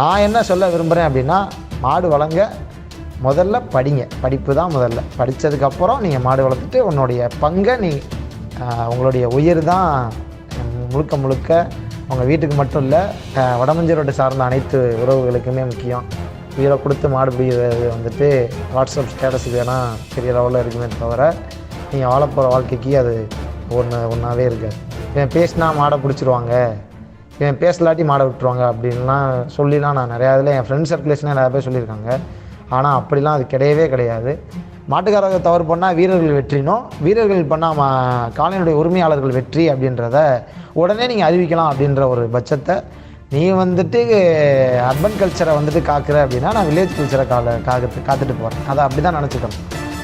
நான் என்ன சொல்ல விரும்புகிறேன் அப்படின்னா மாடு வளங்க முதல்ல படிங்க. படிப்பு தான் முதல்ல. படித்ததுக்கப்புறம் நீங்கள் மாடு வளர்த்துட்டு உன்னுடைய பங்கை நீ உங்களுடைய உயிர் தான் முழுக்க முழுக்க உங்கள் வீட்டுக்கு மட்டும் இல்லை வடமஞ்சரோடு சார்ந்த அனைத்து உறவுகளுக்குமே முக்கியம். உயிரை கொடுத்து மாடு பிடிக்கிறது வந்துட்டு வாட்ஸ்அப் ஸ்டேட்டஸுக்கு வேணால் பெரிய லெவலில் இருக்குமே தவிர நீங்கள் வாழப்போகிற வாழ்க்கைக்கு அது ஒன்று ஒன்றாவே இருக்காது. பேசினா மாடை பிடிச்சிருவாங்க. என் பேசலாட்டி மாடை விட்டுருவாங்க அப்படின்லாம் சொல்லிலாம் நான் நிறையா இதில் என் ஃப்ரெண்ட் சர்க்குலேஷனே நிறையா பேர் சொல்லியிருக்காங்க. ஆனால் அப்படிலாம் அது கிடையவே கிடையாது. மாட்டுக்காரர்கள் தவறு பண்ணால் வீரர்கள் வெற்றினும் வீரர்கள் பண்ணால் மா காலையினுடைய உரிமையாளர்கள் வெற்றி அப்படின்றத உடனே நீங்கள் அறிவிக்கலாம் அப்படின்ற ஒரு பட்சத்தை நீ வந்துட்டு அர்பன் கல்ச்சரை வந்துட்டு காக்குற அப்படின்னா நான் வில்லேஜ் கல்ச்சரை கால காத்து காத்துட்டு போகிறேன் அதை அப்படி தான் நினச்சிக்கணும்.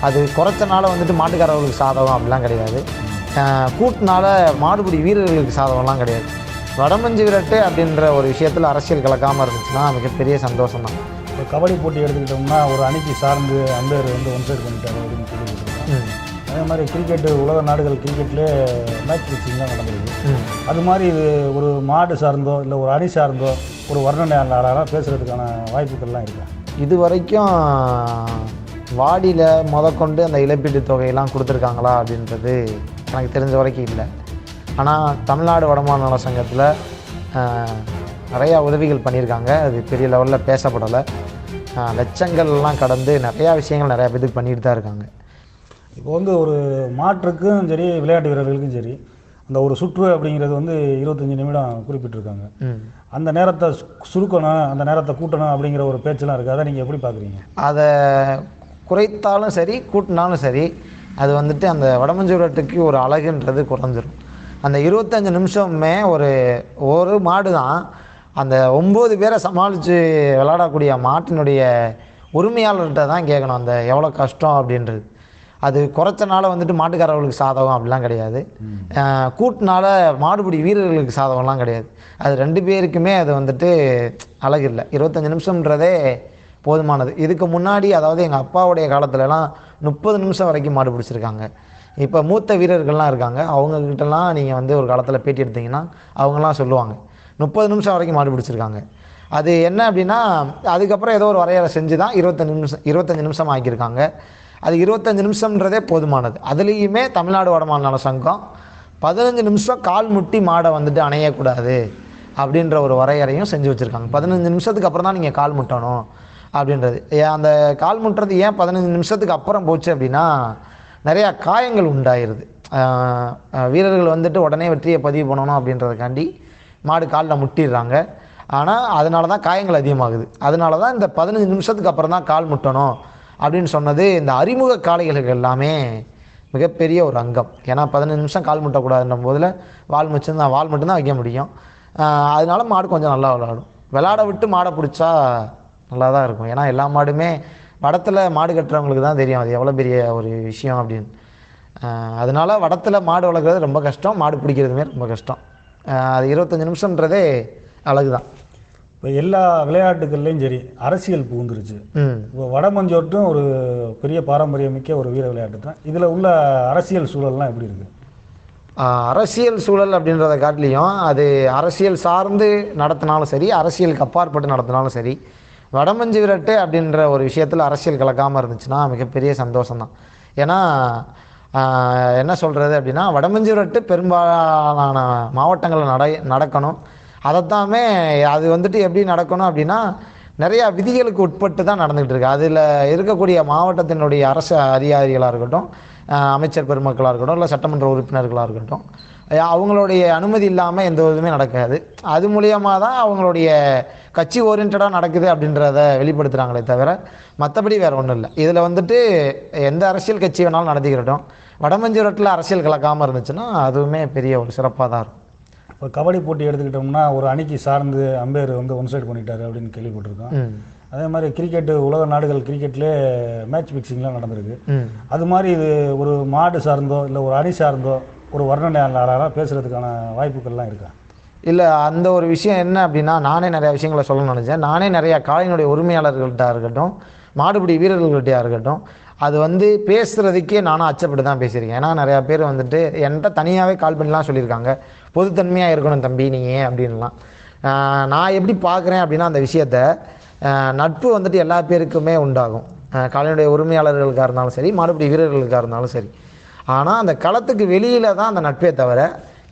அது குறைச்சனால வந்துட்டு மாட்டுக்காரர்களுக்கு சாதகம் அப்படிலாம் கிடையாது. கூட்டினால மாடுபிடி வீரர்களுக்கு சாதகம்லாம் கிடையாது. வடமஞ்சு விரட்டு அப்படின்ற ஒரு விஷயத்தில் அரசியல் கலக்காமல் இருந்துச்சுன்னா மிகப்பெரிய சந்தோஷம் தான் இப்போ கபடி போட்டி எடுத்துக்கிட்டோம்னா ஒரு அணிக்கு சார்ந்து அம்பேர் வந்து ஒன் சைடு பண்ணிட்டாரு அப்படின்னு சொல்லி அதே மாதிரி கிரிக்கெட்டு உலக நாடுகள் கிரிக்கெட்லேயே மேட்ச் ஃபிக்ஸிங்லாம் நடந்திருக்கு ம். அது மாதிரி இது ஒரு மாடு சார்ந்தோ இல்லை ஒரு அணி சார்ந்தோ ஒரு வர்ணனையாளராக பேசுகிறதுக்கான வாய்ப்புகள்லாம் இருக்கா? இது வரைக்கும் வாடியில் முதற்கொண்டு அந்த இழப்பீட்டு தொகையெல்லாம் கொடுத்துருக்காங்களா அப்படின்றது எனக்கு தெரிஞ்ச வரைக்கும் இல்லை. ஆனால் தமிழ்நாடு வடமாநில நல சங்கத்தில் நிறையா உதவிகள் பண்ணியிருக்காங்க. அது பெரிய லெவலில் பேசப்படலை. லட்சங்கள்லாம் கடந்து நிறையா விஷயங்கள் நிறையா பேருக்கு பண்ணிட்டு தான் இருக்காங்க. இப்போ வந்து ஒரு மாற்றுக்கும் சரி விளையாட்டு வீரர்களுக்கும் சரி அந்த ஒரு சுற்று அப்படிங்கிறது வந்து இருபத்தஞ்சி நிமிடம் குறிப்பிட்டிருக்காங்க. அந்த நேரத்தை சுருக்கணும் அந்த நேரத்தை கூட்டணும் அப்படிங்கிற ஒரு பேச்செல்லாம் இருக்குது அதை நீங்கள் எப்படி பார்க்குறீங்க அதை குறைத்தாலும் சரி கூட்டினாலும் சரி அது வந்துட்டு அந்த வடமஞ்சூரட்டுக்கு ஒரு அழகுன்றது குறைஞ்சிரும். அந்த இருபத்தஞ்சு நிமிஷமே ஒரு ஒரு மாடு தான் அந்த ஒம்பது பேரை சமாளித்து விளையாடக்கூடிய மாட்டினுடைய உரிமையாளர்கிட்ட தான் கேட்கணும் அந்த எவ்வளோ கஷ்டம் அப்படின்றது. அது குறைச்சனால வந்துட்டு மாட்டுக்காரர்களுக்கு சாதகம் அப்படிலாம் கிடையாது. கூட்டுனால மாடுபிடி வீரர்களுக்கு சாதகம்லாம் கிடையாது. அது ரெண்டு பேருக்குமே அது வந்துட்டு அழகு இல்லை. இருபத்தஞ்சி நிமிஷம்ன்றதே போதுமானது. இதுக்கு முன்னாடி அதாவது எங்கள் அப்பாவுடைய காலத்துலலாம் முப்பது நிமிஷம் வரைக்கும் மாடு பிடிச்சிருக்காங்க. இப்போ மூத்த வீரர்கள்லாம் இருக்காங்க. அவங்கக்கிட்டலாம் நீங்கள் வந்து ஒரு காலத்தில் பேட்டி எடுத்தீங்கன்னா அவங்கெல்லாம் சொல்லுவாங்க. முப்பது நிமிஷம் வரைக்கும் மாடு பிடிச்சிருக்காங்க. அது என்ன அப்படின்னா அதுக்கப்புறம் ஏதோ ஒரு வரையறை செஞ்சு தான் இருபத்தஞ்சு நிமிஷம் இருபத்தஞ்சு நிமிஷம் ஆக்கியிருக்காங்க. அது இருபத்தஞ்சு நிமிஷம்ன்றதே போதுமானது. அதுலேயுமே தமிழ்நாடு வடமாநில நல சங்கம் பதினஞ்சு நிமிஷம் கால் முட்டி மாடை வந்துட்டு அணையக்கூடாது அப்படின்ற ஒரு வரையறையும் செஞ்சு வச்சுருக்காங்க. பதினஞ்சு நிமிஷத்துக்கு அப்புறம் தான் நீங்கள் கால் முட்டணும் அப்படின்றது. ஏன் அந்த கால் முட்டுறது ஏன் பதினஞ்சு நிமிஷத்துக்கு அப்புறம் போச்சு அப்படின்னா நிறையா காயங்கள் உண்டாயிருது. வீரர்கள் வந்துட்டு உடனே வெற்றியை பதிவு பண்ணணும் அப்படின்றதுக்காண்டி மாடு காலில் முட்டிடுறாங்க. ஆனால் அதனால தான் காயங்கள் அதிகமாகுது. அதனால தான் இந்த பதினஞ்சு நிமிஷத்துக்கு அப்புறம் தான் கால் முட்டணும் அப்படின்னு சொன்னது இந்த அறிமுக காளைகளுக்கு எல்லாமே மிகப்பெரிய ஒரு அங்கம். ஏன்னா பதினஞ்சு நிமிஷம் கால் முட்டக்கூடாதுன்ற போதில் வால் மட்டும்தான் வால் மட்டும்தான் வைக்க முடியும். அதனால மாடு கொஞ்சம் நல்லா விளாடும். விளாட விட்டு மாடை பிடிச்சா நல்லா தான் இருக்கும். ஏன்னா எல்லா மாடுமே வடத்தில் மாடு கட்டுறவங்களுக்கு தான் தெரியும் அது எவ்வளோ பெரிய ஒரு விஷயம் அப்படின்னு. அதனால வடத்தில் மாடு வளர்க்குறது ரொம்ப கஷ்டம் மாடு பிடிக்கிறதுமே ரொம்ப கஷ்டம். அது இருபத்தஞ்சி நிமிஷம்ன்றதே அழகு தான் இப்போ எல்லா விளையாட்டுகள்லையும் சரி அரசியல் புகுந்துருச்சு. இப்போ வடமஞ்சோட்டும் ஒரு பெரிய பாரம்பரியமிக்க ஒரு வீர விளையாட்டு தான். இதில் உள்ள அரசியல் சூழல்லாம் எப்படி இருக்குது அரசியல் சூழல் அப்படின்றத காட்டிலையும் அது அரசியல் சார்ந்து நடத்தினாலும் சரி அரசியலுக்கு அப்பாற்பட்டு நடத்தினாலும் சரி வடமஞ்சு விரட்டு அப்படின்ற ஒரு விஷயத்தில் அரசியல் கலக்காமல் இருந்துச்சுன்னா மிகப்பெரிய சந்தோஷம்தான். ஏன்னா என்ன சொல்கிறது அப்படின்னா வடமஞ்சு விரட்டு பெரும்பாலான மாவட்டங்களில் நட நடக்கணும். அதைத்தாமே அது வந்துட்டு எப்படி நடக்கணும் அப்படின்னா நிறையா விதிகளுக்கு உட்பட்டு தான் நடந்துகிட்டு இருக்கு. அதில் இருக்கக்கூடிய மாவட்டத்தினுடைய அரசு அதிகாரிகளாக இருக்கட்டும் அமைச்சர் பெருமக்களாக இருக்கட்டும் இல்லை சட்டமன்ற உறுப்பினர்களாக இருக்கட்டும் அவங்களுடைய அனுமதி இல்லாமல் எந்த இதுவுமே நடக்காது. அது மூலியமாக தான் அவங்களுடைய கட்சி ஓரியன்டாக நடக்குது அப்படின்றத வெளிப்படுத்துகிறாங்களே தவிர மற்றபடி வேறு ஒன்றும் இல்லை. இதில் வந்துட்டு எந்த அரசியல் கட்சி வேணாலும் நடத்திக்கிறட்டும் வடமஞ்சூரத்தில் அரசியல் கலக்காமல் இருந்துச்சுன்னா அதுவுமே பெரிய ஒரு சிறப்பாக தான் இருக்கும். இப்போ கபடி போட்டி எடுத்துக்கிட்டோம்னா ஒரு அணிக்கு சார்ந்து அம்பேர் வந்து ஒன் சைடு பண்ணிட்டாரு அப்படின்னு கேள்விப்பட்டிருக்கோம். அதே மாதிரி கிரிக்கெட்டு உலக நாடுகள் கிரிக்கெட்லேயே மேட்ச் ஃபிக்ஸிங்லாம் நடந்திருக்கு. அது மாதிரி இது ஒரு மாடு சார்ந்தோ இல்லை ஒரு அணி சார்ந்தோ ஒரு வர்ணனையாளராக பேசுகிறதுக்கான வாய்ப்புகள்லாம் இருக்கா? இல்லை அந்த ஒரு விஷயம் என்ன அப்படின்னா நானே நிறையா விஷயங்களை சொல்லணும்னு நினச்சேன். நானே நிறையா காளையினுடைய உரிமையாளர்கள்ட்ட இருக்கட்டும் மாடுபிடி வீரர்கள்கிட்டயா இருக்கட்டும் அது வந்து பேசுகிறதுக்கே நானும் அச்சப்பட்டு தான் பேசியிருக்கேன். ஏன்னா நிறையா பேர் வந்துட்டு என்கிட்ட தனியாகவே கால் பண்ணலாம் சொல்லியிருக்காங்க. பொதுத்தன்மையாக இருக்கணும் தம்பி நீங்கள் அப்படின்லாம். நான் எப்படி பார்க்குறேன் அப்படின்னா அந்த விஷயத்த நட்பு வந்துட்டு எல்லா பேருக்குமே உண்டாகும். காலையினுடைய உரிமையாளர்களுக்காக இருந்தாலும் சரி மாடுபிடி வீரர்களுக்காக இருந்தாலும் சரி. ஆனால் அந்த களத்துக்கு வெளியில் தான் அந்த நட்பே தவிர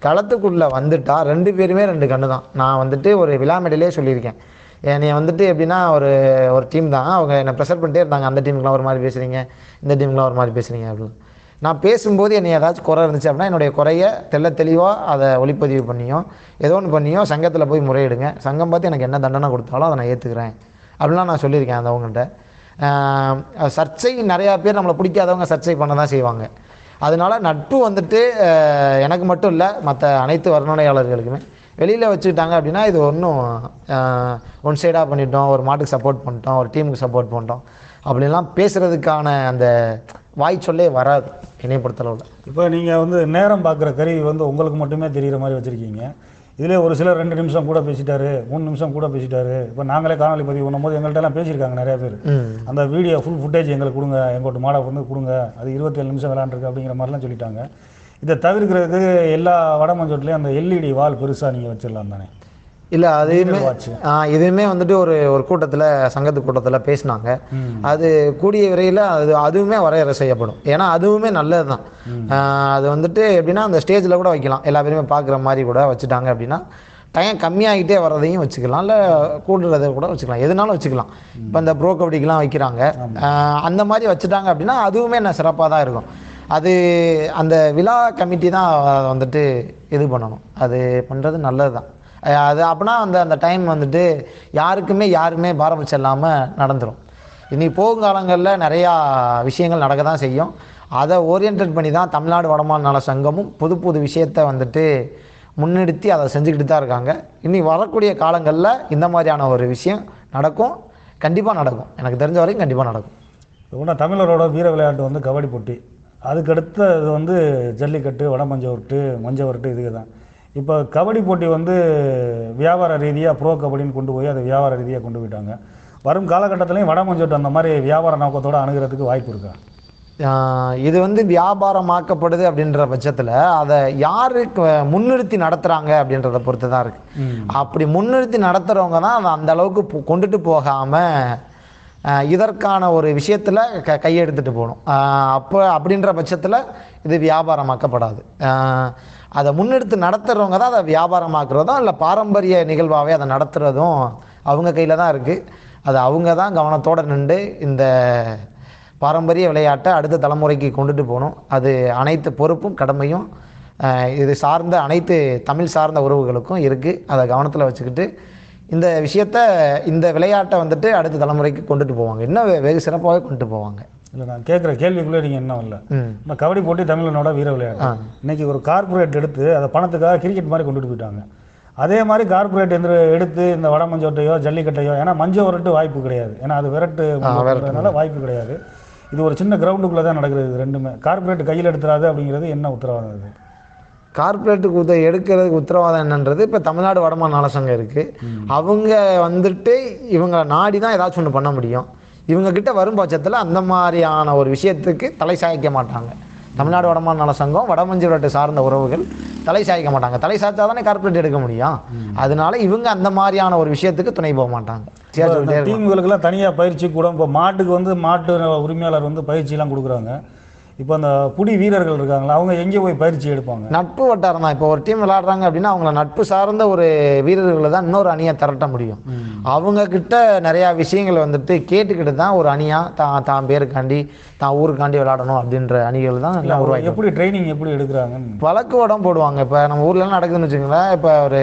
களத்துக்குள்ளே வந்துட்டா ரெண்டு பேருமே ரெண்டு கண்ணு தான் நான் வந்துட்டு ஒரு விழா மெடலே சொல்லியிருக்கேன். என்னை வந்துட்டு எப்படின்னா ஒரு ஒரு டீம் தான். அவங்க என்னை ப்ரெஷர் பண்ணிட்டே இருந்தாங்க. அந்த டீமுக்குலாம் ஒரு மாதிரி பேசுகிறீங்க இந்த டீமுக்குலாம் ஒரு மாதிரி பேசுகிறீங்க அப்படின்னு. நான் பேசும்போது என்னை ஏதாச்சும் குறை இருந்துச்சு அப்படின்னா என்னுடைய குறைய தெள்ள தெளிவாக அதை ஒளிப்பதிவு பண்ணியும் ஏதோ ஒன்று பண்ணியும் சங்கத்தில் போய் முறையிடுங்க. சங்கம் பார்த்து எனக்கு என்ன தண்டனை கொடுத்தாலும் அதை நான் ஏற்றுக்கிறேன் அப்படிலாம் நான் சொல்லியிருக்கேன் அந்த அவங்கள்ட்ட சர்ச்சை நிறையா பேர் நம்மளை பிடிக்காதவங்க சர்ச்சை பண்ண தான் செய்வாங்க. அதனால நட்பு வந்துட்டு எனக்கு மட்டும் இல்லை மற்ற அனைத்து வர்ணனையாளர்களுக்குமே. வெளியில் வச்சுக்கிட்டாங்க அப்படின்னா இது ஒன்றும் ஒன் சைடாக பண்ணிட்டோம் ஒரு மாட்டுக்கு சப்போர்ட் பண்ணிட்டோம் ஒரு டீமுக்கு சப்போர்ட் பண்ணிட்டோம். அப்படிலாம் பேசுகிறதுக்கான அந்த வாய் சொல்லே வராது என்னை பொறுத்தளவில். இப்போ நீங்கள் வந்து நேரம் பார்க்குற கருவி வந்து உங்களுக்கு மட்டுமே தெரிகிற மாதிரி வச்சுருக்கீங்க. இதிலே ஒரு சிலர் ரெண்டு நிமிஷம் கூட பேசிட்டாரு மூணு நிமிஷம் கூட பேசிட்டாரு. இப்போ நாங்களே காணொலி பதிவு பண்ணும்போது எங்கள்கிட்ட எல்லாம் பேசியிருக்காங்க நிறைய பேர். அந்த வீடியோ ஃபுல் ஃபுட்டேஜ் எங்களுக்கு கொடுங்க எங்கள்கிட்ட மாடை வந்து கொடுங்க அது இருபத்தேழு நிமிஷம் விளாண்டுருக்கு அப்படிங்கிற மாதிரிலாம் சொல்லிட்டாங்க. இதை தவிர்க்கிறதுக்கு எல்லா வடமஞ்சோட்லேயும் அந்த எல்இடி வால் பெருசாக நீங்கள் வச்சிடலாம் தானே. இல்லை அதையுமே இதுவுமே வந்துட்டு ஒரு ஒரு கூட்டத்தில் சங்கத்து கூட்டத்தில் பேசினாங்க. அது கூடிய விரைவில் அது அதுவுமே வரையறை செய்யப்படும். ஏன்னா அதுவுமே நல்லது தான் அது வந்துட்டு எப்படின்னா அந்த ஸ்டேஜில் கூட வைக்கலாம். எல்லா பேருமே பார்க்குற மாதிரி கூட வச்சுட்டாங்க அப்படின்னா டைம் கம்மியாகிட்டே வர்றதையும் வச்சுக்கலாம். இல்லை கூடுறதை கூட வச்சுக்கலாம். எதுனாலும் வச்சுக்கலாம். இப்போ இந்த ப்ரோ கபடிக்கெலாம் வைக்கிறாங்க. அந்த மாதிரி வச்சுட்டாங்க அப்படின்னா அதுவுமே நான் சிறப்பாக தான் இருக்கும். அது அந்த விழா கமிட்டி தான் வந்துட்டு இது பண்ணணும். அது பண்ணுறது நல்லது தான் அது அப்படின்னா அந்த அந்த டைம் வந்துட்டு யாருக்குமே யாருமே பாரபட்சம் இல்லாமல் நடந்துரும். இனி போகுங்காலங்களில் நிறையா விஷயங்கள் நடக்க தான் செய்யும். அதை ஓரியன்ட் பண்ணி தான் தமிழ்நாடு வடமாநில நல சங்கமும் புது புது விஷயத்தை வந்துட்டு முன்னெடுத்து அதை செஞ்சுக்கிட்டு தான் இருக்காங்க. இனி வரக்கூடிய காலங்களில் இந்த மாதிரியான ஒரு விஷயம் நடக்கும். கண்டிப்பாக நடக்கும். எனக்கு தெரிஞ்ச வரைக்கும் கண்டிப்பாக நடக்கும். ஒன்றா தமிழரோட வீர விளையாட்டு வந்து கபடி போட்டி. அதுக்கடுத்து இது வந்து ஜல்லிக்கட்டு வடமஞ்சவரட்டு மஞ்சவரட்டு இதுக்கு தான் இப்போ கபடி போட்டி வந்து வியாபார ரீதியாக ப்ரோ கபடின்னு கொண்டு போய் அதை வியாபார ரீதியாக கொண்டு போயிட்டாங்க. வரும் காலகட்டத்திலையும் வடமஞ்சவட்டு அந்த மாதிரி வியாபார நோக்கத்தோடு அணுகிறதுக்கு வாய்ப்பு இருக்கா? இது வந்து வியாபாரமாக்கப்படுது அப்படின்ற பட்சத்தில் அதை யாருக்கு முன்னிறுத்தி நடத்துகிறாங்க அப்படின்றத பொறுத்து தான் இருக்குது அப்படி முன்னிறுத்தி நடத்துகிறவங்க தான் அதை அந்த அளவுக்கு கொண்டுட்டு போகாமல் இதற்கான ஒரு விஷயத்தில் க கையெடுத்துட்டு போகணும். அப்போ அப்படின்ற பட்சத்தில் இது வியாபாரமாக்கப்படாது. அதை முன்னெடுத்து நடத்துகிறவங்க தான் அதை வியாபாரமாக்குறதும் இல்லை பாரம்பரிய நிகழ்வாகவே அதை நடத்துகிறதும் அவங்க கையில் தான் இருக்குது அது அவங்க தான் கவனத்தோடு நின்று இந்த பாரம்பரிய விளையாட்டை அடுத்த தலைமுறைக்கு கொண்டுட்டு போகணும். அது அனைத்து பொறுப்பும் கடமையும் இது சார்ந்த அனைத்து தமிழ் சார்ந்த உறவுகளுக்கும் இருக்குது அதை கவனத்தில் வச்சுக்கிட்டு இந்த விஷயத்த இந்த விளையாட்டை வந்துட்டு அடுத்த தலைமுறைக்கு கொண்டுட்டு போவாங்க. இன்னும் வெகு சிறப்பாகவே கொண்டுட்டு போவாங்க. இல்லை நான் கேட்குற கேள்விக்குள்ளே நீங்கள் என்ன இல்லை. நம்ம கபடி போட்டி தமிழனோட வீர விளையாட்டு. இன்னைக்கு ஒரு கார்ப்பரேட் எடுத்து அதை பணத்துக்காக கிரிக்கெட் மாதிரி கொண்டுட்டு போயிட்டாங்க. அதே மாதிரி கார்ப்பரேட் எந்த எடுத்து இந்த வட மஞ்சோட்டையோ ஜல்லிக்கட்டையோ ஏன்னா மஞ்சள் விரட்டு வாய்ப்பு கிடையாது. ஏன்னா அது விரட்டு விரட்டுறதுனால வாய்ப்பு கிடையாது. இது ஒரு சின்ன கிரவுண்டுக்குள்ளே தான் நடக்கிறது இது ரெண்டுமே. கார்ப்பரேட் கையில் எடுத்துறாது அப்படிங்கிறது என்ன உத்தரவாதம் இது கார்ப்பரேட்டுக்கு உத எடுக்கிறதுக்கு உத்தரவாதம் என்னன்றது இப்போ தமிழ்நாடு வடமாநில நல சங்கம் இருக்குது அவங்க வந்துட்டு இவங்க நாடி தான் ஏதாச்சும் ஒன்று பண்ண முடியும். இவங்க கிட்ட வரும் பட்சத்தில் அந்த மாதிரியான ஒரு விஷயத்துக்கு தலை சாய்க்க மாட்டாங்க. தமிழ்நாடு வடமாநில நல சங்கம் வடமஞ்சு விரட்டு சார்ந்த உறவுகள் தலை சாய்க்க மாட்டாங்க. தலை சாய்ச்சா தானே கார்ப்பரேட் எடுக்க முடியும். அதனால இவங்க அந்த மாதிரியான ஒரு விஷயத்துக்கு துணை போக மாட்டாங்க. டீம்களுக்கெல்லாம் தனியாக பயிற்சி கூட இப்போ மாட்டுக்கு வந்து மாட்டு உரிமையாளர் வந்து பயிற்சியெல்லாம் கொடுக்குறாங்க. இப்போ அந்த புடி வீரர்கள் இருக்காங்களா அவங்க எங்கே போய் பயிற்சி எடுப்பாங்க? நட்பு வட்டாரம் தான். இப்போ ஒரு டீம் விளையாடுறாங்க அப்படின்னா அவங்கள நட்பு சார்ந்த ஒரு வீரர்களை தான் இன்னொரு அணியை திரட்ட முடியும். அவங்க கிட்ட நிறையா விஷயங்கள் வந்துட்டு கேட்டுக்கிட்டு தான் ஒரு அணியாக தான் தான் பேருக்காண்டி தான் ஊருக்காண்டி விளையாடணும் அப்படின்ற அணிகள் தான் எல்லாம் உருவாக்கி எப்படி ட்ரைனிங் எப்படி எடுக்கிறாங்கன்னு? வழக்கு வடம் போடுவாங்க. இப்போ நம்ம ஊர்லலாம் நடக்குதுன்னு வச்சுக்கோங்களேன் இப்போ ஒரு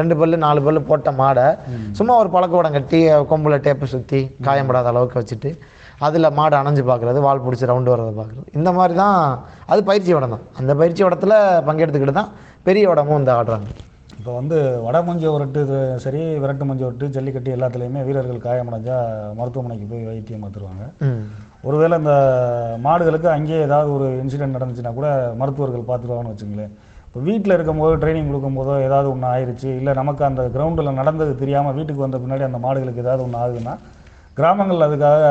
ரெண்டு பல்லு நாலு பல்லு போட்ட மாடை சும்மா ஒரு பழக்க வடம் கட்டி கொம்புல டேப்பு சுற்றி காயப்படாத அளவுக்கு வச்சுட்டு அதில் மாடு அணைஞ்சு பார்க்குறது வால் பிடிச்சி ரவுண்டு வரதை பார்க்குறது இந்த மாதிரி தான் அது பயிற்சி வடம் தான். அந்த பயிற்சி வடத்தில் பங்கெடுத்துக்கிட்டு தான் பெரிய வடமும் இந்த ஆடுறாங்க. இப்போ வந்து வட மஞ்சு விரட்டு இது சரி விரட்டு மஞ்சு விரட்டு ஜல்லிக்கட்டு எல்லாத்துலேயுமே வீரர்கள் காயமடைஞ்சா மருத்துவமனைக்கு போய் வைத்தியம் பார்த்துருவாங்க. ஒருவேளை இந்த மாடுகளுக்கு அங்கேயே ஏதாவது ஒரு இன்சிடென்ட் நடந்துச்சுன்னா கூட மருத்துவர்கள் பார்த்துருவாங்கன்னு வச்சுங்களேன். இப்போ வீட்டில் இருக்கும்போது ட்ரைனிங் கொடுக்கும்போதோ ஏதாவது ஒன்று ஆயிடுச்சு இல்லை நமக்கு அந்த கிரவுண்டில் நடந்தது தெரியாமல் வீட்டுக்கு வந்த பின்னாடி அந்த மாடுகளுக்கு ஏதாவது ஒன்று ஆகுதுன்னா கிராமங்களில் அதுக்காக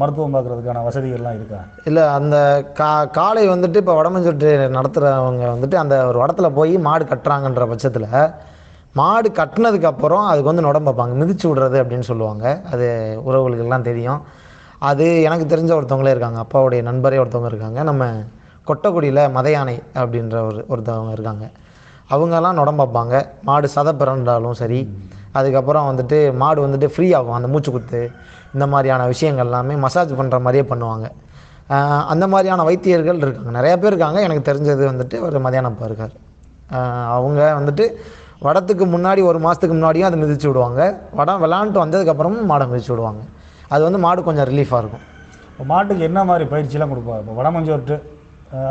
மருத்துவம் பார்க்குறதுக்கான வசதிகள்லாம் இருக்கா? இல்லை அந்த கா காளை வந்துட்டு இப்போ வடமஞ்சுட்டு நடத்துகிறவங்க வந்துட்டு அந்த ஒரு வடத்தில் போய் மாடு கட்டுறாங்கன்ற பட்சத்தில் மாடு கட்டினதுக்கு அப்புறம் அதுக்கு வந்து நுடம் பார்ப்பாங்க. மிதிச்சு விடுறது அப்படின்னு சொல்லுவாங்க. அது உறவுகளுக்கெல்லாம் தெரியும். அது எனக்கு தெரிஞ்ச ஒருத்தவங்களே இருக்காங்க. அப்பாவுடைய நண்பரே ஒருத்தவங்க இருக்காங்க. நம்ம கொட்டக்குடியில் மத யானை அப்படின்ற ஒரு ஒருத்தவங்க இருக்காங்க. அவங்கெல்லாம் நுடம் பார்ப்பாங்க. மாடு சதை பிறண்டாலும் சரி அதுக்கப்புறம் வந்துட்டு மாடு வந்துட்டு ஃப்ரீ ஆகும். அந்த மூச்சு குத்து இந்த மாதிரியான விஷயங்கள் எல்லாமே மசாஜ் பண்ணுற மாதிரியே பண்ணுவாங்க. அந்த மாதிரியான வைத்தியர்கள் இருக்காங்க. நிறைய பேர் இருக்காங்க. எனக்கு தெரிஞ்சது வந்துட்டு ஒரு மதியானப்பா இருக்கார் அவங்க வந்துட்டு வடத்துக்கு முன்னாடி ஒரு மாதத்துக்கு முன்னாடியும் அதை மிதிச்சு விடுவாங்க. வடம் விளாண்டுட்டு வந்ததுக்கப்புறமும் மாடை மிதிச்சு விடுவாங்க. அது வந்து மாடு கொஞ்சம் ரிலீஃபாக இருக்கும். இப்போ மாட்டுக்கு என்ன மாதிரி பயிற்சிலாம் கொடுப்பாங்க? இப்போ வடமஞ்சோட்டு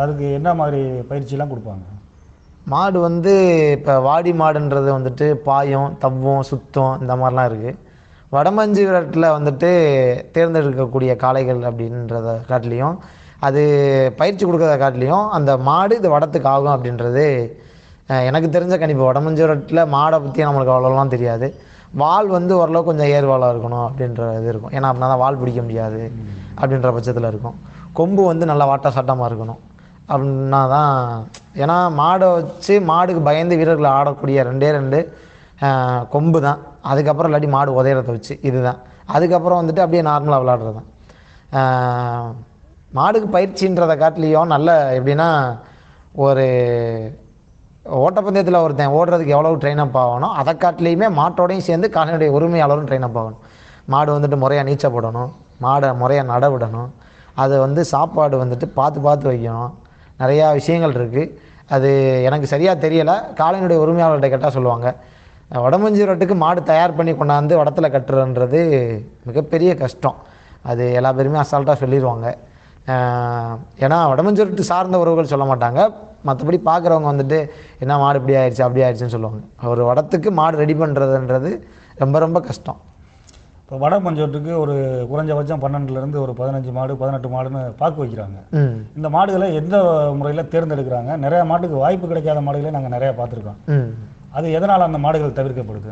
அதுக்கு என்ன மாதிரி பயிற்சிலாம் கொடுப்பாங்க? மாடு வந்து இப்போ வாடி மாடுன்றது வந்துட்டு பாயம் தவ்வும் சுத்தம் இந்த மாதிரிலாம் இருக்குது வடமஞ்சு விரட்டில் வந்துட்டு தேர்ந்தெடுக்கக்கூடிய காளைகள் அப்படின்றத காட்டிலையும் அது பயிற்சி கொடுக்கறத காட்டிலையும் அந்த மாடு இது வடத்துக்கு ஆகும் அப்படின்றது எனக்கு தெரிஞ்ச கணிப்பு. வடமஞ்சு விரட்டில் மாடை பற்றி நம்மளுக்கு அவ்வளோலாம் தெரியாது. வால் வந்து ஓரளவு கொஞ்சம் ஏர்வாலாக இருக்கணும் அப்படின்ற இது இருக்கும். ஏன்னா அப்படின்னா தான் வால் பிடிக்க முடியாது அப்படின்ற பட்சத்தில் இருக்கும். கொம்பு வந்து நல்லா வாட்டா சாட்டமாக இருக்கணும் அப்படின்னா தான் ஏன்னா மாடை வச்சு மாடுக்கு பயந்து வீரர்கள் ஆடக்கூடிய ரெண்டே ரெண்டு கொம்பு தான் அதுக்கப்புறம் இல்லாட்டி மாடு உதையிறத வச்சு இதுதான். அதுக்கப்புறம் வந்துட்டு அப்படியே நார்மலாக விளாடுறது தான் மாடுக்கு பயிற்சின்றதை காட்டிலையும் நல்ல எப்படின்னா ஒரு ஓட்டப்பந்தயத்தில் ஒருத்தன் ஓடுறதுக்கு எவ்வளோ ட்ரெயின் அப் ஆகணும் அதை காட்டிலையுமே மாட்டோடையும் சேர்ந்து காலையுடைய உரிமையாளரும் ட்ரெயின் அப் ஆகணும். மாடு வந்துட்டு முறையாக நீச்சல் போடணும் மாடை முறையாக நட விடணும் அது வந்து சாப்பாடு வந்துட்டு பார்த்து பார்த்து வைக்கணும். நிறையா விஷயங்கள் இருக்குது அது எனக்கு சரியாக தெரியலை. காலையினுடைய உரிமையாளர்கிட்ட கேட்டால் சொல்லுவாங்க. வடமஞ்சி ரொட்டுக்கு மாடு தயார் பண்ணி கொண்டாந்து வடத்துல கட்டுறன்றது மிகப்பெரிய கஷ்டம். அது எல்லா பேருமே அசால்ட்டாக சொல்லிடுவாங்க ஏன்னா வடமஞ்சூரட்டு சார்ந்த உறவுகள் சொல்ல மாட்டாங்க. மற்றபடி பார்க்குறவங்க வந்துட்டு என்ன மாடு இப்படி ஆயிடுச்சு அப்படி ஆயிடுச்சுன்னு சொல்லுவாங்க. ஒரு வடத்துக்கு மாடு ரெடி பண்ணுறதுன்றது ரொம்ப ரொம்ப கஷ்டம். இப்போ வட ஒரு குறைஞ்சபட்சம் பன்னெண்டுலேருந்து ஒரு பதினஞ்சு மாடு பதினெட்டு மாடுன்னு பாக்கு வைக்கிறாங்க. இந்த மாடுகளை எந்த முறையில் தேர்ந்தெடுக்கிறாங்க? நிறைய மாட்டுக்கு வாய்ப்பு கிடைக்காத மாடுகளை நாங்கள் நிறைய பார்த்துருக்கோம். அது எதனால் அந்த மாடுகள் தவிர்க்கப்படுது?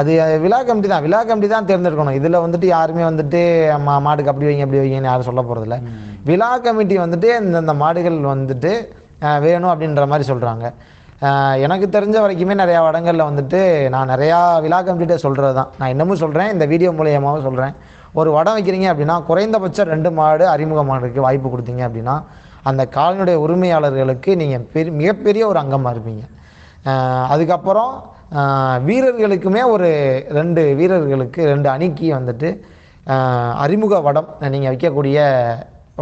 அது விழா கமிட்டி தான். விழா கமிட்டி தான் தேர்ந்தெடுக்கணும். இதில் வந்துட்டு யாருமே வந்துட்டு மா மாடுக்கு அப்படி வைங்க அப்படி வைங்கன்னு யாரும் சொல்ல போகிறதில்ல விழா கமிட்டி வந்துட்டு இந்தந்த மாடுகள் வந்துட்டு வேணும் அப்படின்ற மாதிரி சொல்கிறாங்க எனக்கு தெரிஞ்ச வரைக்குமே நிறையா வடங்களில் வந்துட்டு நான் நிறையா விழா கமிட்டிகிட்ட சொல்கிறது தான். நான் இன்னமும் சொல்கிறேன் இந்த வீடியோ மூலியமாகவும் சொல்கிறேன் ஒரு வடம் வைக்கிறீங்க அப்படின்னா குறைந்தபட்சம் ரெண்டு மாடு அறிமுக மாடுக்கு வாய்ப்பு கொடுத்தீங்க அப்படின்னா அந்த காலனுடைய உரிமையாளர்களுக்கு நீங்கள் பெரிய மிகப்பெரிய ஒரு அங்கமாக இருப்பீங்க. அதுக்கப்புறம் வீரர்களுக்குமே ஒரு ரெண்டு வீரர்களுக்கு ரெண்டு அணிக்கு வந்துட்டு அறிமுக வடம் நீங்கள் வைக்கக்கூடிய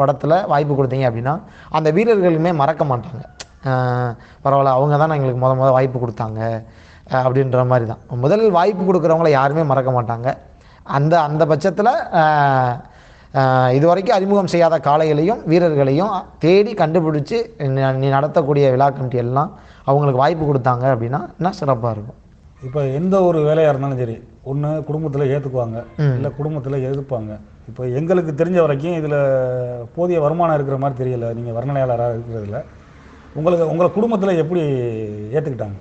வடத்தில் வாய்ப்பு கொடுத்தீங்க அப்படின்னா அந்த வீரர்களுமே மறக்க மாட்டாங்க. பரவாயில்ல அவங்க தான் எங்களுக்கு முத முத வாய்ப்பு கொடுத்தாங்க அப்படின்ற மாதிரி தான் முதல் வாய்ப்பு கொடுக்குறவங்கள யாருமே மறக்க மாட்டாங்க. அந்த அந்த பட்சத்தில் இது வரைக்கும் அறிமுகம் செய்யாத காளைகளையும் வீரர்களையும் தேடி கண்டுபிடிச்சி நீ- நடத்தக்கூடிய விழா கமிட்டி எல்லாம் அவங்களுக்கு வாய்ப்பு கொடுத்தாங்க அப்படின்னா இன்னும் சிறப்பாக இருக்கும். இப்போ எந்த ஒரு வேலையாக இருந்தாலும் சரி ஒன்று குடும்பத்தில் ஏற்றுக்குவாங்க. இல்லை குடும்பத்தில் எதிர்ப்பாங்க. இப்போ எங்களுக்கு தெரிஞ்ச வரைக்கும் இதில் போதிய வருமானம் இருக்கிற மாதிரி தெரியல நீங்கள் வர்ணனையாளராக இருக்கிறதுல. உங்களுக்கு உங்களை குடும்பத்தில் எப்படி ஏற்றுக்கிட்டாங்க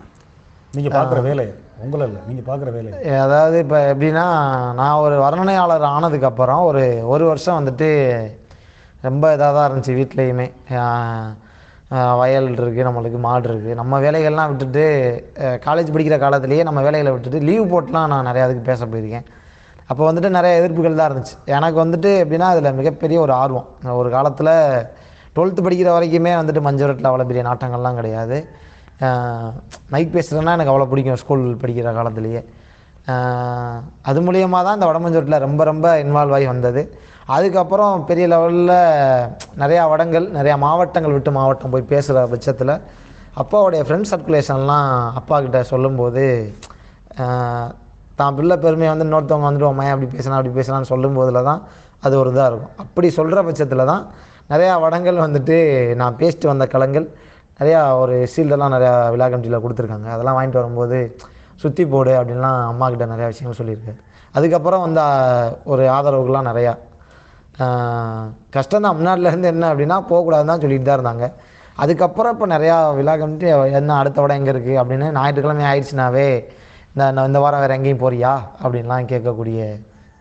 நீங்கள் பார்க்குற வேலையை. உங்களை இல்லை நீங்கள் பார்க்குற வேலை அதாவது இப்போ எப்படின்னா நான் ஒரு வர்ணனையாளர் ஆனதுக்கப்புறம் ஒரு ஒரு வருஷம் வந்துட்டு ரொம்ப இதாக தான் இருந்துச்சு வீட்லேயுமே. வயல் இருக்குது நம்மளுக்கு மாடு இருக்குது நம்ம வேலைகள்லாம் விட்டுட்டு காலேஜ் படிக்கிற காலத்துலேயே நம்ம வேலைகளை விட்டுட்டு லீவ் போட்டுலாம் நான் நிறையா அதுக்கு பேச போயிருக்கேன். அப்போ வந்துட்டு நிறைய எதிர்ப்புகள் தான் இருந்துச்சு. எனக்கு வந்துட்டு எப்படின்னா அதில் மிகப்பெரிய ஒரு ஆர்வம். ஒரு காலத்தில் டுவெல்த்து படிக்கிற வரைக்குமே வந்துட்டு மஞ்சள் அவ்வளோ பெரிய நாட்டங்கள்லாம் கிடையாது. மைக் பேசுகிறேன்னா எனக்கு அவ்வளோ பிடிக்கும் ஸ்கூல் படிக்கிற காலத்துலேயே. அது மூலியமாக தான் இந்த வடமஞ்சூரில் ரொம்ப ரொம்ப இன்வால்வ் ஆகி வந்தது. அதுக்கப்புறம் பெரிய லெவலில் நிறையா வடங்கள் நிறையா மாவட்டங்கள் விட்டு மாவட்டம் போய் பேசுகிற பட்சத்தில் அப்பாவுடைய ஃப்ரெண்ட் சர்க்குலேஷன்லாம் அப்பா கிட்ட சொல்லும்போது தான் பிள்ளை பெருமையை வந்து இன்னொருத்தவங்க வந்துட்டு உன் அப்படி பேசினா அப்படி பேசினான்னு சொல்லும்போதில் தான் அது ஒரு இதாக இருக்கும். அப்படி சொல்கிற பட்சத்தில் தான் நிறையா வடங்கள் வந்துட்டு நான் பேசிட்டு வந்த கலங்கள் நிறையா ஒரு சீல்டெல்லாம் நிறையா விழா கமிட்டியில் கொடுத்துருக்காங்க. அதெல்லாம் வாங்கிட்டு வரும்போது சுற்றி போடு அப்படின்லாம் அம்மா கிட்ட நிறையா விஷயங்கள் சொல்லியிருக்காரு அதுக்கப்புறம் வந்து ஒரு ஆதரவுகள்லாம் நிறையா. கஷ்டம் தான் முன்னாடிலேருந்து என்ன அப்படின்னா போகக்கூடாதுன்னு தான் சொல்லிட்டு தான் இருந்தாங்க. அதுக்கப்புறம் இப்போ நிறையா விழா கமிட்டி என்ன அடுத்த விட எங்கே இருக்குது அப்படின்னு ஞாயிற்றுக்கிழமை ஆயிடுச்சுனாவே இந்த இந்த- இந்த வாரம் வேறு எங்கேயும் போறியா அப்படின்லாம் கேட்கக்கூடிய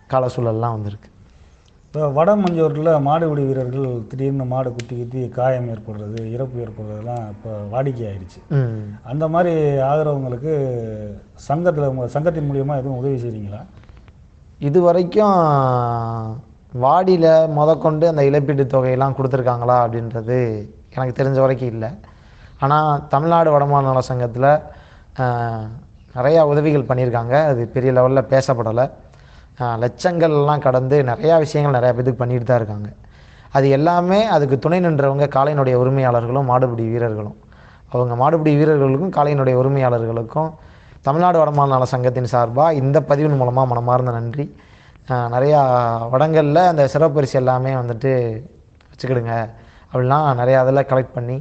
கால சூழல்லாம் வந்திருக்கு. இப்போ வட மஞ்சூரில் மாடுபிடி வீரர்கள் திடீர்னு மாடு குத்தி குத்தி காயம் ஏற்படுறது இறப்பு ஏற்படுறதுலாம் இப்போ வாடிக்கை ஆயிடுச்சு ம். அந்த மாதிரி ஆகிறவங்களுக்கு சங்கத்தில் சங்கத்தின் மூலியமாக எதுவும் உதவி செய்கிறீங்களா இது வரைக்கும் வாடியில் முதற்கொண்டு அந்த இழப்பீட்டு தொகையெல்லாம் கொடுத்துருக்காங்களா அப்படின்றது எனக்கு தெரிஞ்ச வரைக்கும் இல்லை. ஆனால் தமிழ்நாடு வடமாநில நல சங்கத்தில் நிறையா உதவிகள் பண்ணியிருக்காங்க. அது பெரிய லெவலில் பேசப்படலை. லட்சங்கள்லாம் கடந்து நிறையா விஷயங்கள் நிறையா பேத்துக்கு பண்ணிட்டு தான் இருக்காங்க. அது எல்லாமே அதுக்கு துணை நின்றவங்க காளையினுடைய உரிமையாளர்களும் மாடுபிடி வீரர்களும். அவங்க மாடுபிடி வீரர்களுக்கும் காளையினுடைய உரிமையாளர்களுக்கும் தமிழ்நாடு வடமாநில நல சங்கத்தின் சார்பாக இந்த பதிவின் மூலமாக மனமார்ந்த நன்றி. நிறையா வடங்களில் அந்த சிறப்பரிசு எல்லாமே வந்துட்டு வச்சுக்கிடுங்க அப்படிலாம் நிறையா அதில் கலெக்ட் பண்ணி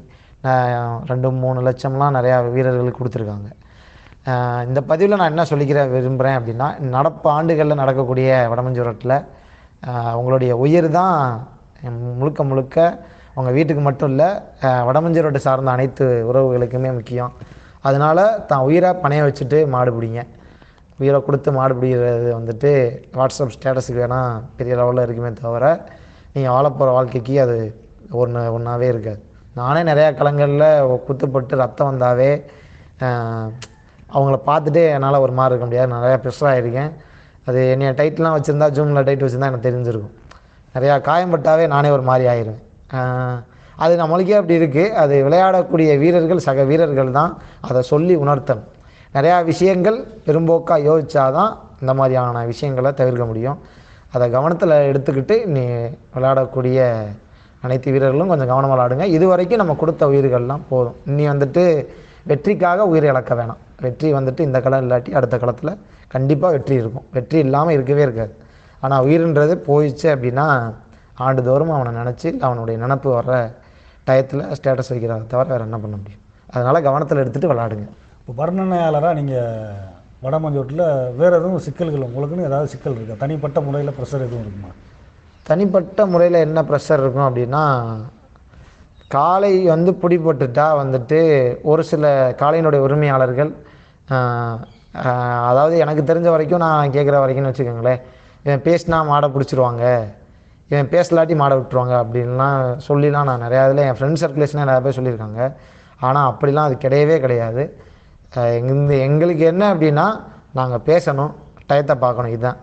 ரெண்டு மூணு லட்சம்லாம் நிறையா வீரர்களுக்கு கொடுத்துருக்காங்க. இந்த பதிவில் நான் என்ன சொல்லிக்கிற விரும்புகிறேன் அப்படின்னா நடப்பு ஆண்டுகளில் நடக்கக்கூடிய வடமஞ்சூரத்தில் உங்களுடைய உயிர் தான் முழுக்க முழுக்க உங்கள் வீட்டுக்கு மட்டும் இல்லை வடமஞ்சூரோட்டை சார்ந்த அனைத்து உறவுகளுக்குமே முக்கியம். அதனால் தான் உயிரை பணைய வச்சுட்டு மாடு பிடிங்க. உயிரை கொடுத்து மாடு பிடிக்கிறது வந்துட்டு வாட்ஸ்அப் ஸ்டேட்டஸுக்கு வேணால் பெரிய லெவலில் இருக்குமே தவிர நீங்கள் வாழப்போகிற வாழ்க்கைக்கு அது ஒன்று ஒன்றாவே இருக்காது. நானே நிறையா களங்களில் குத்துப்பட்டு ரத்தம் வந்தாவே அவங்கள பார்த்துட்டே என்னால் ஒரு மாதிரி இருக்க முடியாது. நிறையா ப்ரெஷர் ஆகிருக்கேன் அது என்னைய டைட்லாம் வச்சுருந்தா ஜூமில் டைட் வச்சுருந்தா எனக்கு தெரிஞ்சிருக்கும். நிறையா காயம்பட்டாவே நானே ஒரு மாதிரி ஆயிடுவேன் அது நம்மளுக்கே அப்படி இருக்குது அது விளையாடக்கூடிய வீரர்கள் சக வீரர்கள் தான் அதை சொல்லி உணர்த்தணும். நிறையா விஷயங்கள் பெரும்போக்காக யோசித்தா தான் இந்த மாதிரியான விஷயங்களை தவிர்க்க முடியும். அதை கவனத்தில் எடுத்துக்கிட்டு நீ விளையாடக்கூடிய அனைத்து வீரர்களும் கொஞ்சம் கவனமாக விளாடுங்க இது வரைக்கும் நம்ம கொடுத்த உயிர்கள்லாம் போதும். இனி வந்துட்டு வெற்றிக்காக உயிரை இழக்க வேணாம். வெற்றி வந்துட்டு இந்த களம் இல்லாட்டி அடுத்த களத்தில் கண்டிப்பாக வெற்றி இருக்கும். வெற்றி இல்லாமல் இருக்கவே இருக்காது. ஆனால் உயிர்ன்றது போயிடுச்சு அப்படின்னா ஆண்டுதோறும் அவனை நினச்சி அவனுடைய நினப்பு வர்ற டயத்தில் ஸ்டேட்டஸ் வைக்கிறத தவிர வேறு என்ன பண்ண முடியும்? அதனால் கவனத்தில் எடுத்துகிட்டு விளாடுங்க இப்போ வர்ணனையாளராக நீங்கள் வட மஞ்சூரில் வேறு எதுவும் சிக்கல்கள் உங்களுக்குன்னு ஏதாவது சிக்கல் இருக்கா? தனிப்பட்ட முறையில் ப்ரெஷர் எதுவும் இருக்குமா? தனிப்பட்ட முறையில் என்ன ப்ரெஷர் இருக்கும் அப்படின்னா காலை வந்து பிடிபட்டுட்டா வந்துட்டு ஒரு சில காளையினுடைய உரிமையாளர்கள் அதாவது எனக்கு தெரிஞ்ச வரைக்கும் நான் கேட்குற வரைக்கும்னு வச்சுக்கோங்களேன் இவன் பேசினா மாடை பிடிச்சிருவாங்க இவன் பேசலாட்டி மாடை விட்டுருவாங்க அப்படின்லாம் சொல்லிலாம் நான் நிறையா இதில் என் ஃப்ரெண்ட் சர்க்குலேஷனே நிறையா பேர் சொல்லியிருக்காங்க. ஆனால் அப்படிலாம் அது கிடையவே கிடையாது. இந்த எங்களுக்கு என்ன அப்படின்னா நாங்கள் பேசணும் டயத்தை பார்க்கணும் இதுதான்.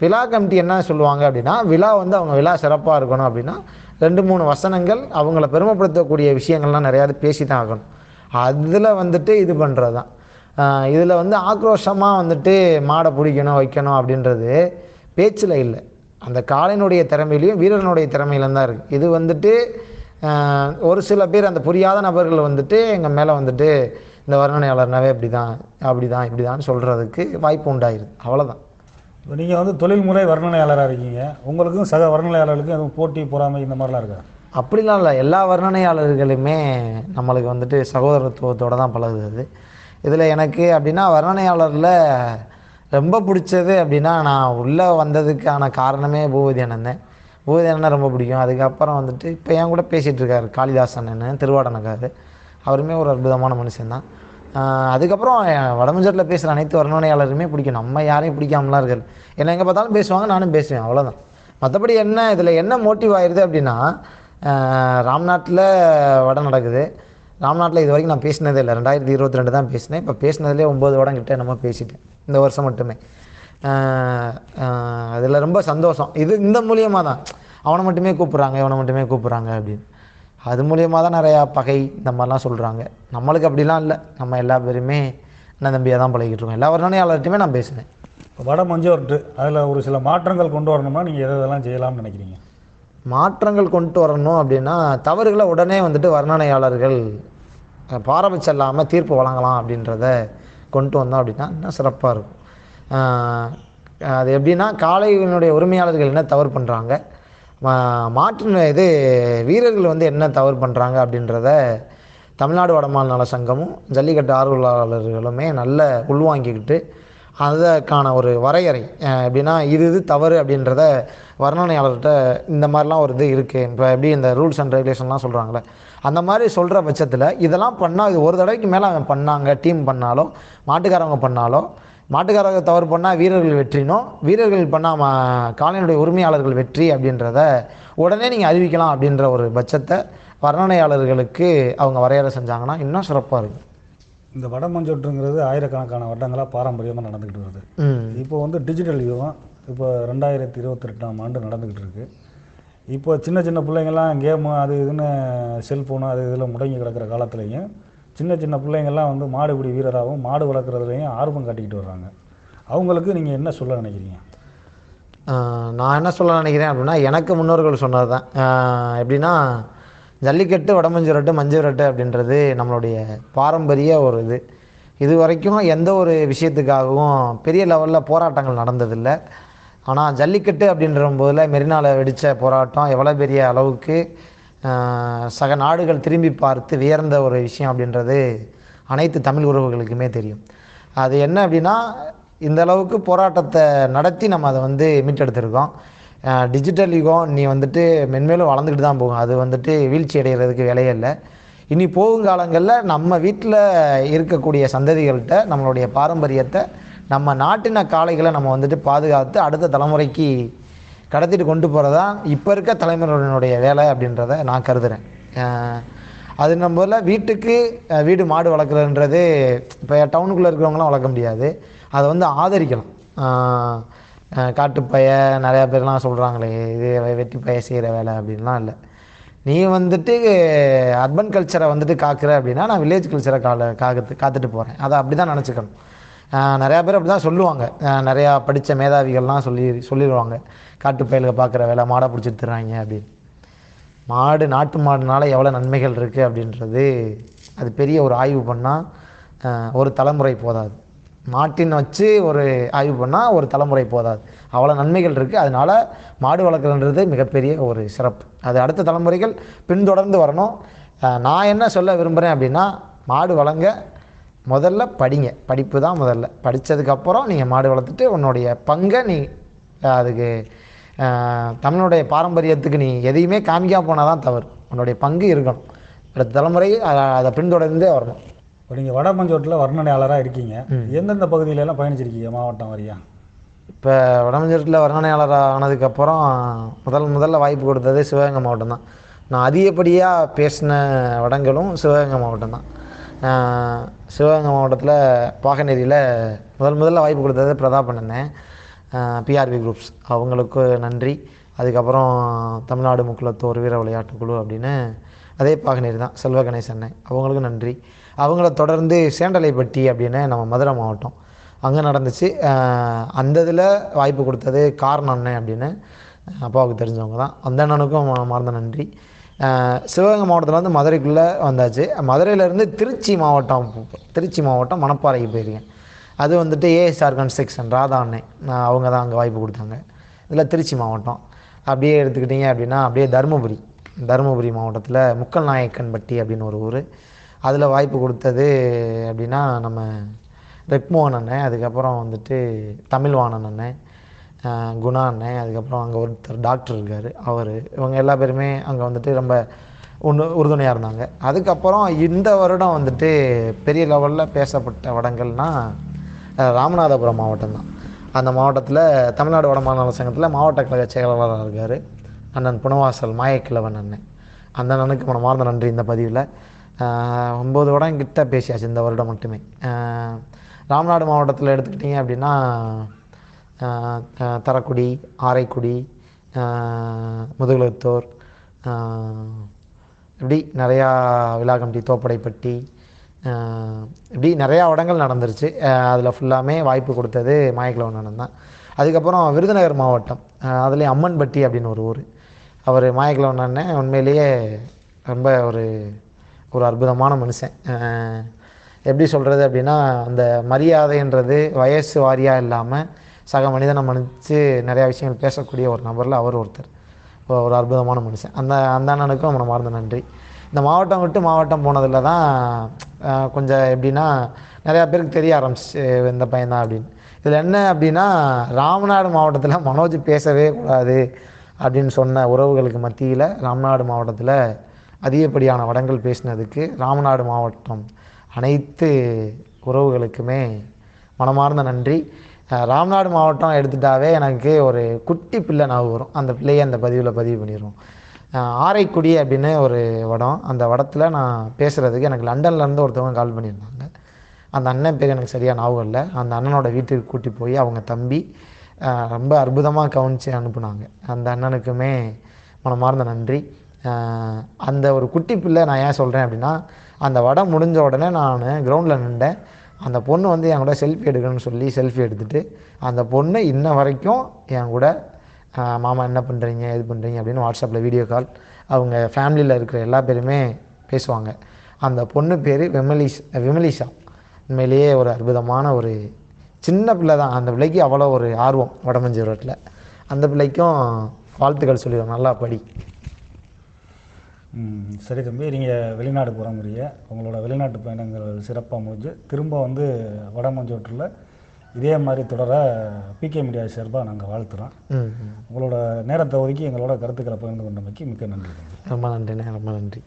விழா கமிட்டி என்ன சொல்லுவாங்க அப்படின்னா விழா வந்து அவங்க விழா சிறப்பாக இருக்கணும் அப்படின்னா ரெண்டு மூணு வசனங்கள் அவங்கள பெருமைப்படுத்தக்கூடிய விஷயங்கள்லாம் நிறையா பேசி தான் ஆகணும். அதில் வந்துட்டு இது பண்ணுறது தான் இதில் வந்து ஆக்ரோஷமாக வந்துட்டு மாடை பிடிக்கணும் வைக்கணும் அப்படின்றது பேச்சில் இல்லை. அந்த காளையினுடைய திறமையிலையும் வீரனுடைய திறமையிலும் தான் இருக்குது இது வந்துட்டு ஒரு சில பேர் அந்த புரியாத நபர்கள் வந்துட்டு எங்கள் மேலே வந்துட்டு இந்த வர்ணனையாளர்னாவே அப்படி தான் அப்படி தான் இப்படி தான் சொல்கிறதுக்கு வாய்ப்பு உண்டாயிருது. அவ்வளோதான் இப்போ நீங்கள் வந்து தொழில்முறை வர்ணனையாளராக இருக்கீங்க. உங்களுக்கும் சக வர்ணனையாளர்களுக்கும் எதுவும் போட்டி பொறாமை இந்த மாதிரிலாம் இருக்கா? அப்படிலாம் இல்லை. எல்லா வர்ணனையாளர்களுமே நம்மளுக்கு வந்துட்டு சகோதரத்துவத்தோடு தான் பழகுது. இதில் எனக்கு அப்படின்னா வர்ணனையாளரில் ரொம்ப பிடிச்சது அப்படின்னா நான் உள்ளே வந்ததுக்கான காரணமே பூபதி அண்ணன் பூபதி அண்ணன் ரொம்ப பிடிக்கும். அதுக்கப்புறம் வந்துட்டு இப்போ என் கூட பேசிகிட்டு இருக்காரு காளிதாஸ் அண்ணன் திருவாடனக்காரு அவருமே ஒரு அற்புதமான மனுஷன்தான். அதுக்கப்புறம் வடமஞ்சரில் பேசுகிற அனைத்து வர்ணனையாளருமே பிடிக்கும். நம்ம யாரையும் பிடிக்காமலாம் இருக்காது. என்ன எங்கே பார்த்தாலும் பேசுவாங்க நானும் பேசுவேன் அவ்வளோதான் மற்றபடி என்ன இதில் என்ன மோட்டிவ் ஆயிடுது அப்படின்னா ராம்நாட்டில் வடம் நடக்குது. ராம்நாட்டில் இது வரைக்கும் நான் பேசினதே இல்லை. ரெண்டாயிரத்தி இருபத்தி ரெண்டு தான் பேசினேன். இப்போ பேசினதுலேயே ஒம்பது வடம் கிட்டே நம்ம பேசிட்டேன். இந்த வருஷம் மட்டுமே. அதில் ரொம்ப சந்தோஷம். இது இந்த மூலியமாக தான் அவனை மட்டுமே கூப்பிட்றாங்க இவனை மட்டுமே கூப்பிட்றாங்க அப்படின்னு. அது மூலியமாக தான் நிறையா பகை இந்த மாதிரிலாம் சொல்கிறாங்க நம்மளுக்கு அப்படிலாம் இல்லை. நம்ம எல்லா பேருமே அண்ணன் தம்பியாக தான் பழகிட்டு இருக்கோம். எல்லா வர்ணனையாளர்கிட்டையுமே நான் பேசினேன் இப்போ வட மஞ்சூர்ட்டு அதில் ஒரு சில மாற்றங்கள் கொண்டு வரணும்னா நீங்கள் எதை எதெல்லாம் செய்யலாம்னு நினைக்கிறீங்க? மாற்றங்கள் கொண்டு வரணும் அப்படின்னா தவறுகளை உடனே வந்துட்டு வர்ணனையாளர்கள் பாரபட்சம் இல்லாமல் தீர்ப்பு வழங்கலாம் அப்படின்றத கொண்டு வந்தோம் அப்படின்னா இன்னும் சிறப்பாக இருக்கும். அது எப்படின்னா காளையினுடைய உரிமையாளர்கள் என்ன தவறு பண்ணுறாங்க மாற்று இது வீரர்கள் வந்து என்ன தவறு பண்ணுறாங்க அப்படின்றத தமிழ்நாடு வடமாநில நல சங்கமும் ஜல்லிக்கட்டு ஆர்வலாளர்களுமே நல்ல உள்வாங்கிக்கிட்டு அதற்கான ஒரு வரையறை எப்படின்னா இது இது தவறு அப்படின்றத வர்ணனையாளர்கிட்ட இந்த மாதிரிலாம் ஒரு இது இருக்குது இப்போ எப்படி இந்த ரூல்ஸ் அண்ட் ரெகுலேஷன்லாம் சொல்கிறாங்களே அந்த மாதிரி சொல்கிற பட்சத்தில் இதெல்லாம் பண்ணால் இது ஒரு தடவைக்கு மேலே அவன் பண்ணாங்க டீம் பண்ணாலோ மாட்டுக்காரவங்க பண்ணாலோ மாட்டுக்காரர்கள் தவறு பண்ணால் வீரர்கள் வெற்றினும் வீரர்கள் பண்ணால் மா உரிமையாளர்கள் வெற்றி அப்படின்றத உடனே நீங்கள் அறிவிக்கலாம் அப்படின்ற ஒரு பட்சத்தை வர்ணனையாளர்களுக்கு அவங்க வரையறை செஞ்சாங்கன்னா இன்னும் சிறப்பாக இருக்கும். இந்த வடமஞ்சொட்டுங்கிறது ஆயிரக்கணக்கான வருடங்களாக பாரம்பரியமாக நடந்துக்கிட்டு வருது. இப்போ வந்து டிஜிட்டல் யுகம் இப்போ ரெண்டாயிரத்தி இருபத்தெட்டாம் ஆண்டு நடந்துக்கிட்டு இருக்கு. இப்போ சின்ன சின்ன பிள்ளைங்கள்லாம் கேமு அது இதுன்னு செல்ஃபோனு அது இதில் முடங்கி கிடக்கிற காலத்துலேயும் சின்ன சின்ன பிள்ளைங்கள்லாம் வந்து மாடுபிடி வீரராகவும் மாடு வளர்க்குறதுலையும் ஆர்வம் காட்டிக்கிட்டு வர்றாங்க. அவங்களுக்கு நீங்கள் என்ன சொல்ல நினைக்கிறீங்க? நான் என்ன சொல்ல நினைக்கிறேன் அப்படின்னா எனக்கு முன்னோர்கள் சொன்னது தான் எப்படின்னா ஜல்லிக்கட்டு வடமஞ்சு விரட்டு மஞ்சு விரட்டு அப்படின்றது நம்மளுடைய பாரம்பரிய ஒரு இது. இது வரைக்கும் எந்த ஒரு விஷயத்துக்காகவும் பெரிய லெவலில் போராட்டங்கள் நடந்ததில்லை. ஆனால் ஜல்லிக்கட்டு அப்படின்ற போதில் மெரினாவில் வெடித்த போராட்டம் எவ்வளோ பெரிய அளவுக்கு சக நாடுகள் திரும்பி பார்த்து வியர்ந்த ஒரு விஷயம் அப்படின்றது அனைத்து தமிழ் உறவுகளுக்குமே தெரியும். அது என்ன அப்படின்னா இந்த அளவுக்கு போராட்டத்தை நடத்தி நம்ம அதை வந்து மீட்டெடுத்திருக்கோம். டிஜிட்டல் யுகம் நீ வந்துட்டு மென்மேலும் வளர்ந்துக்கிட்டு தான் போகும். அது வந்துட்டு வீழ்ச்சி அடைகிறதுக்கு வேலையே இல்லை. இனி போகும் காலங்களில் நம்ம வீட்டில் இருக்கக்கூடிய சந்ததிகள்கிட்ட நம்மளுடைய பாரம்பரியத்தை நம்ம நாட்டின காளைகளை நம்ம வந்துட்டு பாதுகாத்து அடுத்த தலைமுறைக்கு கடத்திட்டு கொண்டு போகிறதா இப்போ இருக்க தலைமுறையினுடைய வேலை அப்படின்றத நான் கருதுகிறேன் அது நம்ம வீட்டுக்கு வீடு மாடு வளர்க்குறதுன்றது இப்போ டவுனுக்குள்ளே இருக்கிறவங்களாம் வளர்க்க முடியாது. அதை வந்து ஆதரிக்கலாம். காட்டுப்பய நிறையா பேர்லாம் சொல்கிறாங்களே இது வெட்டி பய செய்கிற வேலை அப்படின்லாம் இல்லை. நீ வந்துட்டு அர்பன் கல்ச்சரை வந்துட்டு காக்குற அப்படின்னா நான் வில்லேஜ் கல்ச்சரை கால காத்து காத்துட்டு போகிறேன் அதை அப்படி தான் நினச்சிக்கணும். நிறையா பேர் அப்படி தான் சொல்லுவாங்க நிறையா படித்த மேதாவிகள்லாம் சொல்லி சொல்லிடுவாங்க. காட்டு பயலுக பார்க்குற வேலை மாடை பிடிச்சி தர்றாங்க அப்படின்னு. மாடு நாட்டு மாடுனால எவ்வளோ நன்மைகள் இருக்குது அப்படின்றது அது பெரிய ஒரு ஆய்வு பண்ணால் ஒரு தலைமுறை போதாது. மாட்டின் வச்சு ஒரு ஆய்வு பண்ணால் ஒரு தலைமுறை போதாது. அவ்வளோ நன்மைகள் இருக்குது அதனால மாடு வளர்க்குறன்றது மிகப்பெரிய ஒரு சிறப்பு. அது அடுத்த தலைமுறைகள் பின்தொடர்ந்து வரணும். நான் என்ன சொல்ல விரும்புகிறேன் அப்படின்னா மாடு வளங்க முதல்ல படிங்க. படிப்பு தான் முதல்ல. படித்ததுக்கப்புறம் நீங்கள் மாடு வளர்த்துட்டு உன்னுடைய பங்கை நீ அதுக்கு அஹ் தமிழுடைய பாரம்பரியத்துக்கு நீ எதையுமே காமிக்காம போனால் தான் தவறு. உன்னுடைய பங்கு இருக்கணும். அடுத்த தலைமுறை அதை பின்தொடர்ந்தே வரணும். இப்போ நீங்கள் வடமஞ்சோட்டில் வர்ணனையாளராக இருக்கீங்க. எந்தெந்த பகுதியில எல்லாம் பயணிச்சிருக்கீங்க மாவட்டம் வரியா? இப்போ வடமஞ்சூரில் வர்ணனையாளர் ஆனதுக்கப்புறம் முதல் முதல்ல வாய்ப்பு கொடுத்தது சிவகங்கை மாவட்டம் தான். நான் அதிகப்படியாக பேசின வடங்களும் சிவகங்கை மாவட்டம் தான். சிவகங்கை மாவட்டத்தில் பாகநேரியில் முதல் முதல்ல வாய்ப்பு கொடுத்தது பிரதாப் அண்ணன் பிஆர்பி குரூப்ஸ் அவங்களுக்கு நன்றி. அதுக்கப்புறம் தமிழ்நாடு முக்குலத்தோர் வீர விளையாட்டு குழு அப்படின்னு அதே பாகநேரி தான். செல்வ கணேசன் அண்ணன். அவங்களுக்கும் நன்றி. அவங்கள தொடர்ந்து சேண்டலைப்பட்டி அப்படின்னு நம்ம மதுரை மாவட்டம் அங்கே நடந்துச்சு. அந்த இதில் வாய்ப்பு கொடுத்தது காரணம் அண்ணன் அப்படின்னு அப்பாவுக்கு தெரிஞ்சவங்க தான். அந்த அண்ணனுக்கும் மறந்த நன்றி. சிவகங்கை மாவட்டத்தில் வந்து மதுரைக்குள்ளே வந்தாச்சு. மதுரையிலேருந்து திருச்சி மாவட்டம் திருச்சி மாவட்டம் மணப்பாறைக்கு போயிருக்கேன். அது வந்துட்டு ஏஎஸ்ஆர் கன்ஸ்ட்ரக்ஷன் ராதா அண்ணன் அவங்க தான் அங்கே வாய்ப்பு கொடுத்தாங்க. இதில் திருச்சி மாவட்டம். அப்படியே எடுத்துக்கிட்டிங்க அப்படின்னா அப்படியே தருமபுரி. தருமபுரி மாவட்டத்தில் முக்கல் நாயக்கன்பட்டி அப்படின்னு ஒரு ஊர். அதில் வாய்ப்பு கொடுத்தது அப்படின்னா நம்ம ரெக்மோகன் அண்ணன் அதுக்கப்புறம் வந்துட்டு தமிழ்வாணன் அண்ணன் குணா அண்ணன் அதுக்கப்புறம் அங்கே ஒருத்தர் டாக்டர் இருக்கார் அவர். இவங்க எல்லா பேருமே அங்கே வந்துட்டு ரொம்ப ஒன்று உறுதுணையாக இருந்தாங்க. அதுக்கப்புறம் இந்த வருடம் வந்துட்டு பெரிய லெவலில் பேசப்பட்ட வடங்கள்னால் ராமநாதபுரம் மாவட்டம் தான். அந்த மாவட்டத்தில் தமிழ்நாடு வடமாநில சங்கத்தில் மாவட்ட கழக செயலாளராக இருக்கார். அண்ணன் புனவாசல் மாயக்கிழவன் அண்ணன். அந்த அண்ணனுக்கு மனமார்ந்த நன்றி இந்த பதிவில். ஒம்பது வடம் கிட்ட பேசியாச்சு இந்த வருடம் மட்டுமே. ராமநாடு மாவட்டத்தில் எடுத்துக்கிட்டிங்க அப்படின்னா தரக்குடி ஆரைக்குடி ஆஹ் முதுகுலத்தூர் இப்படி நிறையா விலாகம்பட்டி தோப்படைப்பட்டி இப்படி நிறையா இடங்கள் நடந்துருச்சு. அதில் ஃபுல்லாமே வாய்ப்பு கொடுத்தது மாயக்கிழவன் அண்ணன் தான். அதுக்கப்புறம் விருதுநகர் மாவட்டம் அதுலேயும் அம்மன்பட்டி அப்படின்னு ஒரு ஊர். அவர் மாயக்கிழவன் அண்ணன் உண்மையிலேயே ரொம்ப ஒரு ஒரு அற்புதமான மனுஷன். எப்படி சொல்கிறது அப்படின்னா அந்த மரியாதைன்றது வயசு வாரியாக இல்லாமல் சக மனிதனை மன்னித்து நிறையா விஷயங்கள் பேசக்கூடிய ஒரு நபரில் அவர் ஒருத்தர். இப்போ ஒரு அற்புதமான மனுஷன். அந்த அந்த அண்ணனுக்கும் மனமார்ந்த மறந்த நன்றி. இந்த மாவட்டம் விட்டு மாவட்டம் போனதில் தான் கொஞ்சம் எப்படின்னா நிறையா பேருக்கு தெரிய ஆரம்பிச்சு இந்த பையன் தான் அப்படின்னு. இதில் என்ன அப்படின்னா ராமநாடு மாவட்டத்தில் மனோஜ் பேசவே கூடாது அப்படின்னு சொன்ன உறவுகளுக்கு மத்தியில் ராமநாடு மாவட்டத்தில் அதிகப்படியான வடங்கள் பேசினதுக்கு ராமநாடு மாவட்டம் அனைத்து உறவுகளுக்குமே மனமார்ந்த நன்றி. ராம்நாடு மாவட்டம் எடுத்துட்டாவே எனக்கு ஒரு குட்டி பிள்ளை ஞாபகம் வரும். அந்த பிள்ளையை அந்த பதிவில் பதிவு பண்ணிடுவோம். ஆரைக்குடி அப்படின்னு ஒரு வடம். அந்த வடத்தில் நான் பேசுகிறதுக்கு எனக்கு லண்டன்லேருந்து ஒருத்தவங்க கால் பண்ணியிருந்தாங்க. அந்த அண்ணன் பேர் எனக்கு சரியாக ஞாபகம் இல்லை. அந்த அண்ணனோட வீட்டுக்கு கூட்டி போய் அவங்க தம்பி ரொம்ப அற்புதமாக கவனித்து அனுப்புனாங்க. அந்த அண்ணனுக்குமே மனமார்ந்த நன்றி. அந்த ஒரு குட்டி பிள்ளை நான் ஏன் சொல்கிறேன் அப்படின்னா அந்த வடம் முடிஞ்ச உடனே நான் கிரவுண்டில் நின்றேன். அந்த பொண்ணு வந்து என் கூட செல்ஃபி எடுக்கணும்னு சொல்லி செல்ஃபி எடுத்துகிட்டு அந்த பொண்ணு இன்ன வரைக்கும் என் கூட மாமா என்ன பண்ணுறீங்க இது பண்ணுறீங்க அப்படின்னு வாட்ஸ்அப்பில் வீடியோ கால் அவங்க ஃபேமிலியில் இருக்கிற எல்லா பேருமே பேசுவாங்க. அந்த பொண்ணு பேர் விமலிஷ் விமலிஷா. உண்மையிலேயே ஒரு அற்புதமான ஒரு சின்ன பிள்ளை தான். அந்த பிள்ளைக்கு அவ்வளோ ஒரு ஆர்வம் வடமஞ்சூரத்தில் அந்த பிள்ளைக்கும் வாழ்த்துக்கள் சொல்லிடுவோம் நல்லா படி. சரி தம்பி நீங்கள் வெளிநாடு போகிறீங்க உங்களோட வெளிநாட்டு பயணங்கள் சிறப்பாக முடிஞ்சு திரும்ப வந்து வடமஞ்சோட்டில் இதே மாதிரி தொடர பிகே மீடியா சார்பாக நாங்கள் வாழ்த்துறோம். உங்களோட நேரத்தை ஒதுக்கி எங்களோட கருத்துக்களை பகிர்ந்து கொண்டமைக்கு மிக்க நன்றி ரொம்ப நன்றிண்ணே ரொம்ப நன்றி.